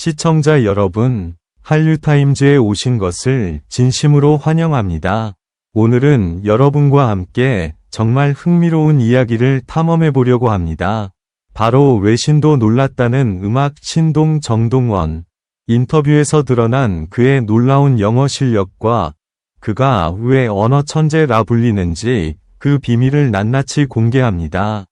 시청자 여러분, 한류타임즈에 오신 것을 진심으로 환영합니다. 오늘은 여러분과 함께 정말 흥미로운 이야기를 탐험해 보려고 합니다. 바로 외신도 놀랐다는 음악 신동 정동원. 인터뷰에서 드러난 그의 놀라운 영어 실력과 그가 왜 언어 천재라 불리는지 그 비밀을 낱낱이 공개합니다.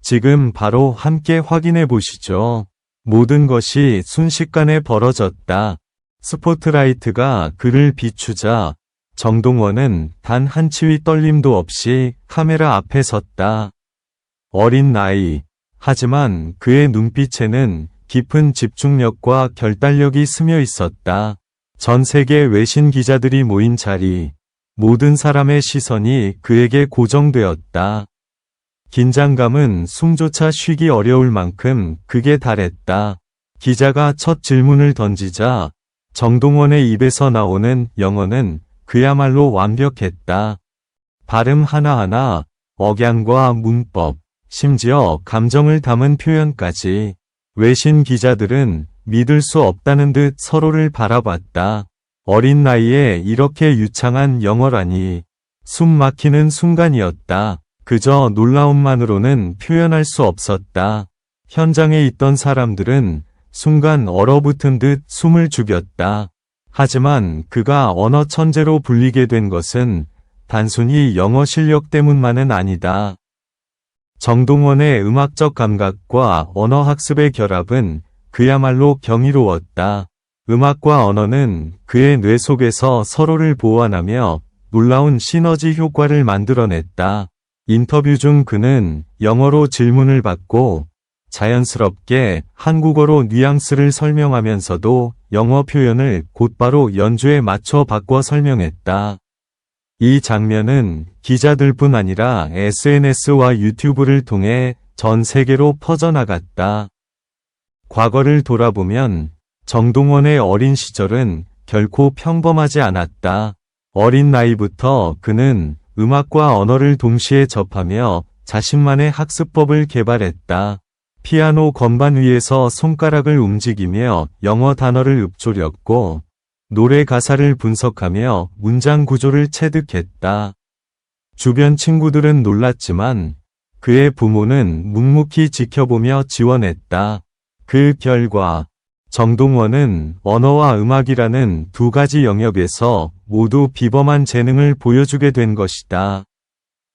지금 바로 함께 확인해 보시죠. 모든 것이 순식간에 벌어졌다. 스포트라이트가 그를 비추자 정동원은 단 한 치위 떨림도 없이 카메라 앞에 섰다. 어린 나이. 하지만 그의 눈빛에는 깊은 집중력과 결단력이 스며 있었다. 전 세계 외신 기자들이 모인 자리. 모든 사람의 시선이 그에게 고정되었다. 긴장감은 숨조차 쉬기 어려울 만큼 극에 달했다. 기자가 첫 질문을 던지자 정동원의 입에서 나오는 영어는 그야말로 완벽했다. 발음 하나하나, 억양과 문법, 심지어 감정을 담은 표현까지 외신 기자들은 믿을 수 없다는 듯 서로를 바라봤다. 어린 나이에 이렇게 유창한 영어라니 숨 막히는 순간이었다. 그저 놀라움만으로는 표현할 수 없었다. 현장에 있던 사람들은 순간 얼어붙은 듯 숨을 죽였다. 하지만 그가 언어 천재로 불리게 된 것은 단순히 영어 실력 때문만은 아니다. 정동원의 음악적 감각과 언어 학습의 결합은 그야말로 경이로웠다. 음악과 언어는 그의 뇌 속에서 서로를 보완하며 놀라운 시너지 효과를 만들어냈다. 인터뷰 중 그는 영어로 질문을 받고 자연스럽게 한국어로 뉘앙스를 설명하면서도 영어 표현을 곧바로 연주에 맞춰 바꿔 설명했다. 이 장면은 기자들뿐 아니라 SNS와 유튜브를 통해 전 세계로 퍼져나갔다. 과거를 돌아보면 정동원의 어린 시절은 결코 평범하지 않았다. 어린 나이부터 그는 음악과 언어를 동시에 접하며 자신만의 학습법을 개발했다. 피아노 건반 위에서 손가락을 움직이며 영어 단어를 읊조렸고 노래 가사를 분석하며 문장 구조를 체득했다. 주변 친구들은 놀랐지만 그의 부모는 묵묵히 지켜보며 지원했다. 그 결과 정동원은 언어와 음악이라는 두 가지 영역에서 모두 비범한 재능을 보여주게 된 것이다.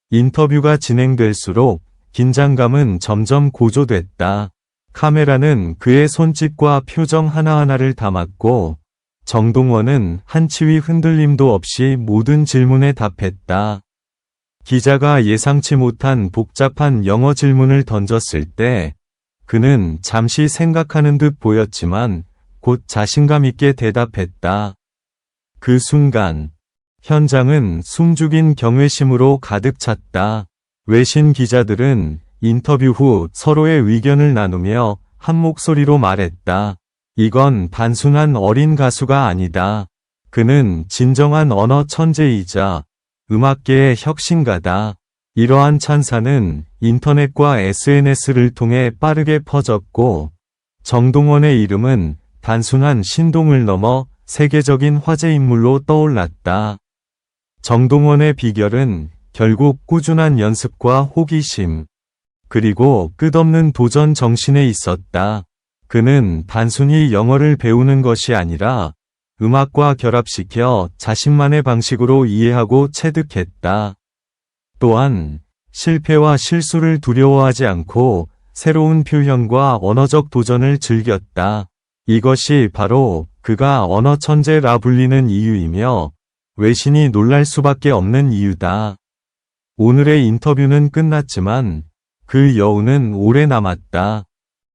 인터뷰가 진행될수록 긴장감은 점점 고조됐다. 카메라는 그의 손짓과 표정 하나하나를 담았고 정동원은 한 치위 흔들림도 없이 모든 질문에 답했다. 기자가 예상치 못한 복잡한 영어 질문을 던졌을 때 그는 잠시 생각하는 듯 보였지만 곧 자신감 있게 대답했다. 그 순간 현장은 숨죽인 경외심으로 가득 찼다. 외신 기자들은 인터뷰 후 서로의 의견을 나누며 한 목소리로 말했다. 이건 단순한 어린 가수가 아니다. 그는 진정한 언어 천재이자 음악계의 혁신가다. 이러한 찬사는 인터넷과 SNS를 통해 빠르게 퍼졌고 정동원의 이름은 단순한 신동을 넘어 세계적인 화제 인물로 떠올랐다. 정동원의 비결은 결국 꾸준한 연습과 호기심, 그리고 끝없는 도전 정신에 있었다. 그는 단순히 영어를 배우는 것이 아니라 음악과 결합시켜 자신만의 방식으로 이해하고 체득했다. 또한 실패와 실수를 두려워하지 않고 새로운 표현과 언어적 도전을 즐겼다. 이것이 바로 그가 언어 천재라 불리는 이유이며 외신이 놀랄 수밖에 없는 이유다. 오늘의 인터뷰는 끝났지만 그 여운은 오래 남았다.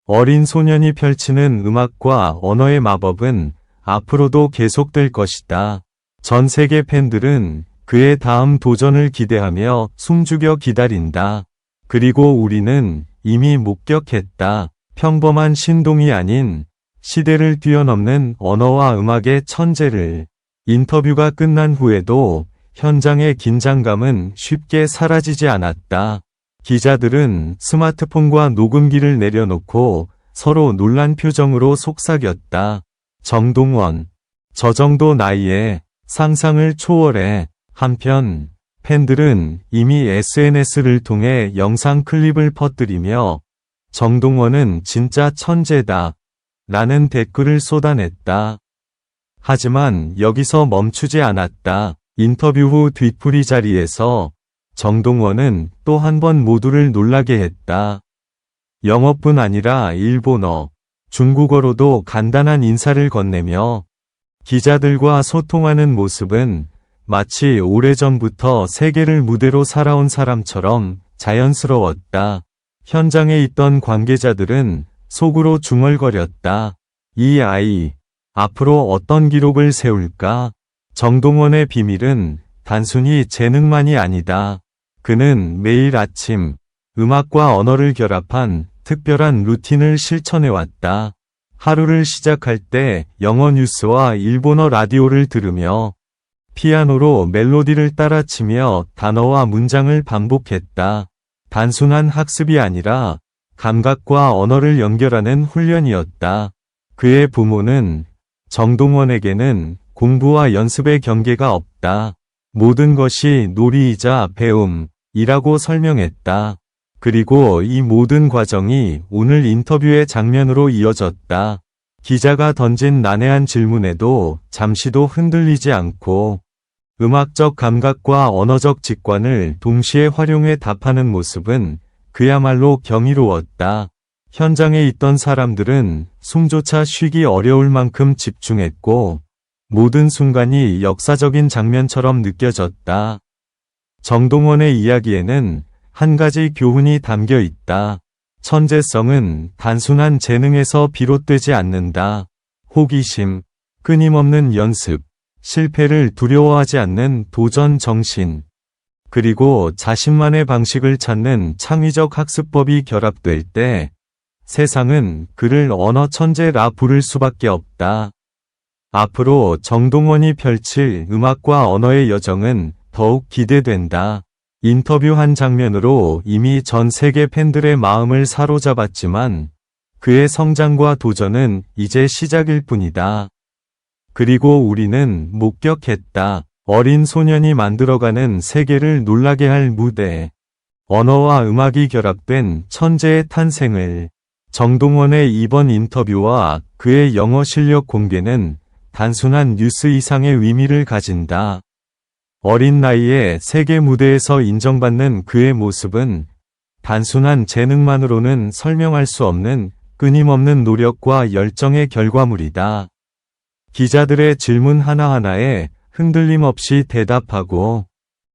어린 소년이 펼치는 음악과 언어의 마법은 앞으로도 계속될 것이다. 전 세계 팬들은 그의 다음 도전을 기대하며 숨죽여 기다린다. 그리고 우리는 이미 목격했다. 평범한 신동이 아닌 시대를 뛰어넘는 언어와 음악의 천재를. 인터뷰가 끝난 후에도 현장의 긴장감은 쉽게 사라지지 않았다. 기자들은 스마트폰과 녹음기를 내려놓고 서로 놀란 표정으로 속삭였다. 정동원. 저 정도 나이에 상상을 초월해 한편 팬들은 이미 SNS를 통해 영상 클립을 퍼뜨리며 정동원은 진짜 천재다 라는 댓글을 쏟아냈다. 하지만 여기서 멈추지 않았다. 인터뷰 후 뒤풀이 자리에서 정동원은 또 한 번 모두를 놀라게 했다. 영어뿐 아니라 일본어, 중국어로도 간단한 인사를 건네며 기자들과 소통하는 모습은 마치 오래전부터 세계를 무대로 살아온 사람처럼 자연스러웠다. 현장에 있던 관계자들은 속으로 중얼거렸다. 이 아이, 앞으로 어떤 기록을 세울까? 정동원의 비밀은 단순히 재능만이 아니다. 그는 매일 아침 음악과 언어를 결합한 특별한 루틴을 실천해왔다. 하루를 시작할 때 영어 뉴스와 일본어 라디오를 들으며 피아노로 멜로디를 따라 치며 단어와 문장을 반복했다. 단순한 학습이 아니라 감각과 언어를 연결하는 훈련이었다. 그의 부모는 정동원에게는 공부와 연습의 경계가 없다. 모든 것이 놀이이자 배움이라고 설명했다. 그리고 이 모든 과정이 오늘 인터뷰의 장면으로 이어졌다. 기자가 던진 난해한 질문에도 잠시도 흔들리지 않고 음악적 감각과 언어적 직관을 동시에 활용해 답하는 모습은 그야말로 경이로웠다. 현장에 있던 사람들은 숨조차 쉬기 어려울 만큼 집중했고 모든 순간이 역사적인 장면처럼 느껴졌다. 정동원의 이야기에는 한 가지 교훈이 담겨 있다. 천재성은 단순한 재능에서 비롯되지 않는다. 호기심, 끊임없는 연습, 실패를 두려워하지 않는 도전 정신, 그리고 자신만의 방식을 찾는 창의적 학습법이 결합될 때 세상은 그를 언어 천재라 부를 수밖에 없다. 앞으로 정동원이 펼칠 음악과 언어의 여정은 더욱 기대된다. 인터뷰 한 장면으로 이미 전 세계 팬들의 마음을 사로잡았지만 그의 성장과 도전은 이제 시작일 뿐이다. 그리고 우리는 목격했다. 어린 소년이 만들어가는 세계를 놀라게 할 무대. 언어와 음악이 결합된 천재의 탄생을 정동원의 이번 인터뷰와 그의 영어 실력 공개는 단순한 뉴스 이상의 의미를 가진다. 어린 나이에 세계 무대에서 인정받는 그의 모습은 단순한 재능만으로는 설명할 수 없는 끊임없는 노력과 열정의 결과물이다. 기자들의 질문 하나하나에 흔들림 없이 대답하고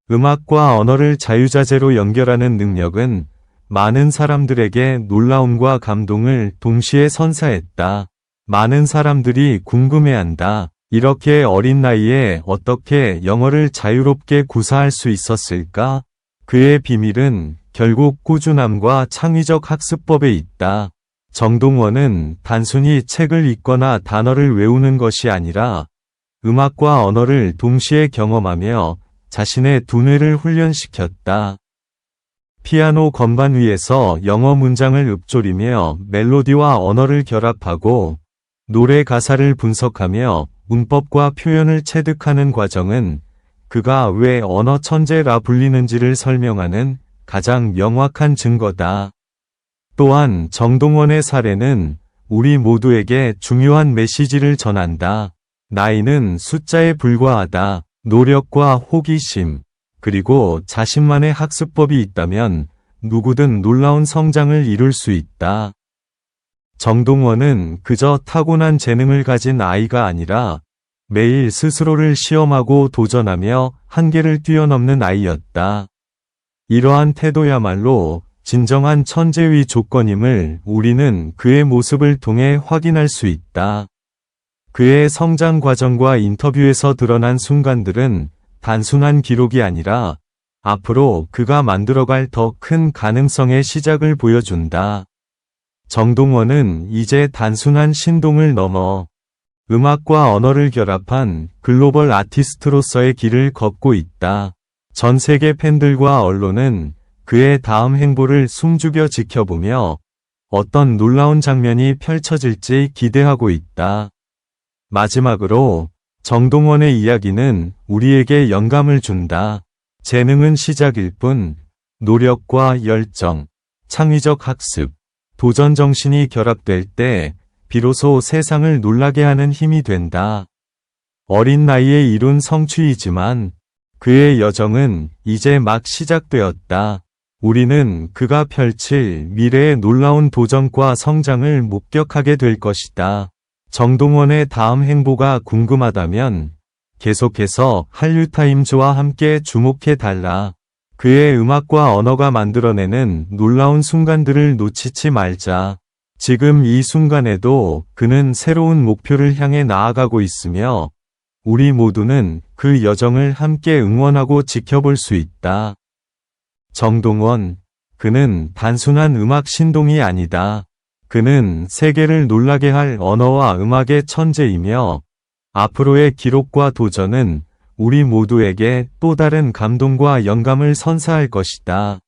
음악과 언어를 자유자재로 연결하는 능력은 많은 사람들에게 놀라움과 감동을 동시에 선사했다. 많은 사람들이 궁금해한다. 이렇게 어린 나이에 어떻게 영어를 자유롭게 구사할 수 있었을까? 그의 비밀은 결국 꾸준함과 창의적 학습법에 있다. 정동원은 단순히 책을 읽거나 단어를 외우는 것이 아니라 음악과 언어를 동시에 경험하며 자신의 두뇌를 훈련시켰다. 피아노 건반 위에서 영어 문장을 읊조리며 멜로디와 언어를 결합하고 노래 가사를 분석하며 문법과 표현을 체득하는 과정은 그가 왜 언어 천재라 불리는지를 설명하는 가장 명확한 증거다. 또한 정동원의 사례는 우리 모두에게 중요한 메시지를 전한다. 나이는 숫자에 불과하다. 노력과 호기심, 그리고 자신만의 학습법이 있다면 누구든 놀라운 성장을 이룰 수 있다. 정동원은 그저 타고난 재능을 가진 아이가 아니라 매일 스스로를 시험하고 도전하며 한계를 뛰어넘는 아이였다. 이러한 태도야말로 진정한 천재의 조건임을 우리는 그의 모습을 통해 확인할 수 있다. 그의 성장 과정과 인터뷰에서 드러난 순간들은 단순한 기록이 아니라 앞으로 그가 만들어갈 더 큰 가능성의 시작을 보여준다. 정동원은 이제 단순한 신동을 넘어 음악과 언어를 결합한 글로벌 아티스트로서의 길을 걷고 있다. 전 세계 팬들과 언론은 그의 다음 행보를 숨죽여 지켜보며 어떤 놀라운 장면이 펼쳐질지 기대하고 있다. 마지막으로 정동원의 이야기는 우리에게 영감을 준다. 재능은 시작일 뿐 노력과 열정, 창의적 학습, 도전 정신이 결합될 때 비로소 세상을 놀라게 하는 힘이 된다. 어린 나이에 이룬 성취이지만 그의 여정은 이제 막 시작되었다. 우리는 그가 펼칠 미래의 놀라운 도전과 성장을 목격하게 될 것이다. 정동원의 다음 행보가 궁금하다면 계속해서 한류타임즈와 함께 주목해 달라. 그의 음악과 언어가 만들어내는 놀라운 순간들을 놓치지 말자. 지금 이 순간에도 그는 새로운 목표를 향해 나아가고 있으며 우리 모두는 그 여정을 함께 응원하고 지켜볼 수 있다. 정동원, 그는 단순한 음악 신동이 아니다. 그는 세계를 놀라게 할 언어와 음악의 천재이며 앞으로의 기록과 도전은 우리 모두에게 또 다른 감동과 영감을 선사할 것이다.